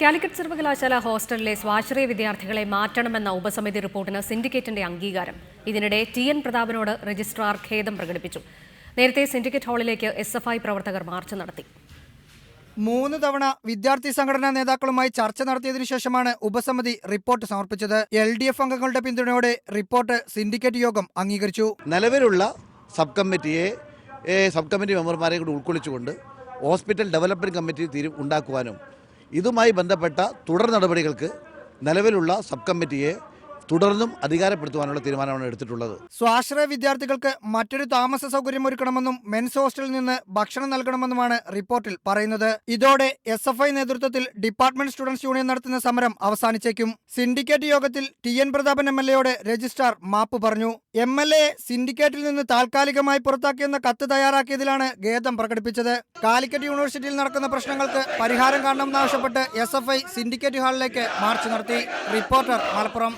കാലിക്കറ്റ് സർവകലാശാല ഹോസ്റ്റലിലെ സ്വാശ്രയ വിദ്യാർത്ഥികളെ മാറ്റണമെന്ന ഉപസമിതി റിപ്പോർട്ടിന് സിൻഡിക്കേറ്റിന്റെ അംഗീകാരം. ഇതിനിടെ ടി എൻ പ്രതാപനോട് രജിസ്ട്രാർ ഖേദം പ്രകടിപ്പിച്ചു. നേരത്തെ സിൻഡിക്കേറ്റ് ഹാളിലേക്ക് എസ് എഫ് ഐ പ്രവർത്തകർ മാർച്ച് നടത്തി. മൂന്ന് തവണ വിദ്യാർത്ഥി സംഘടനാ നേതാക്കളുമായി ചർച്ച നടത്തിയതിനു ശേഷമാണ് ഉപസമിതി റിപ്പോർട്ട് സമർപ്പിച്ചത്. എൽ ഡി എഫ് അംഗങ്ങളുടെ പിന്തുണയോടെ റിപ്പോർട്ട് സിൻഡിക്കേറ്റ് യോഗം അംഗീകരിച്ചു. നിലവിലുള്ള സബ് കമ്മിറ്റിയെ സബ് കമ്മിറ്റി മെമ്പർമാരെ കൂടി ഉൾക്കൊള്ളിച്ചുകൊണ്ട് ഹോസ്പിറ്റൽ ഡെവലപ്മെന്റ് കമ്മിറ്റി തീരു ഉണ്ടാക്കുവാനും ഇതുമായി ബന്ധപ്പെട്ട തുടർ നടപടികൾക്ക് നിലവിലുള്ള സബ് കമ്മിറ്റിയെ തുടർന്നും അധികാരപ്പെടുത്തുവാനുള്ള തീരുമാനമാണ് എടുത്തിട്ടുള്ളത്. സ്വാശ്രയ വിദ്യാർത്ഥികൾക്ക് മറ്റൊരു താമസ സൗകര്യം ഒരുക്കണമെന്നും മെൻസ് ഹോസ്റ്റലിൽ നിന്ന് ഭക്ഷണം നൽകണമെന്നുമാണ് റിപ്പോർട്ടിൽ പറയുന്നത്. ഇതോടെ എസ് എഫ് ഐ നേതൃത്വത്തിൽ ഡിപ്പാർട്ട്മെന്റ് സ്റ്റുഡൻസ് യൂണിയൻ നടത്തുന്ന സമരം അവസാനിച്ചേക്കും. സിൻഡിക്കേറ്റ് യോഗത്തിൽ T N Prathapan M L എയോട് registrar മാപ്പ് പറഞ്ഞു. എം എൽ എ സിൻഡിക്കേറ്റിൽ നിന്ന് താൽക്കാലികമായി പുറത്താക്കിയെന്ന കത്ത് തയ്യാറാക്കിയതിലാണ് ഖേദം പ്രകടിപ്പിച്ചത്. കാലിക്കറ്റ് യൂണിവേഴ്സിറ്റിയിൽ നടക്കുന്ന പ്രശ്നങ്ങൾക്ക് പരിഹാരം കാണണമെന്നാവശ്യപ്പെട്ട് എസ് എഫ് ഐ സിൻഡിക്കേറ്റ് ഹാളിലേക്ക് മാർച്ച് നടത്തി. റിപ്പോർട്ടർ മലപ്പുറം.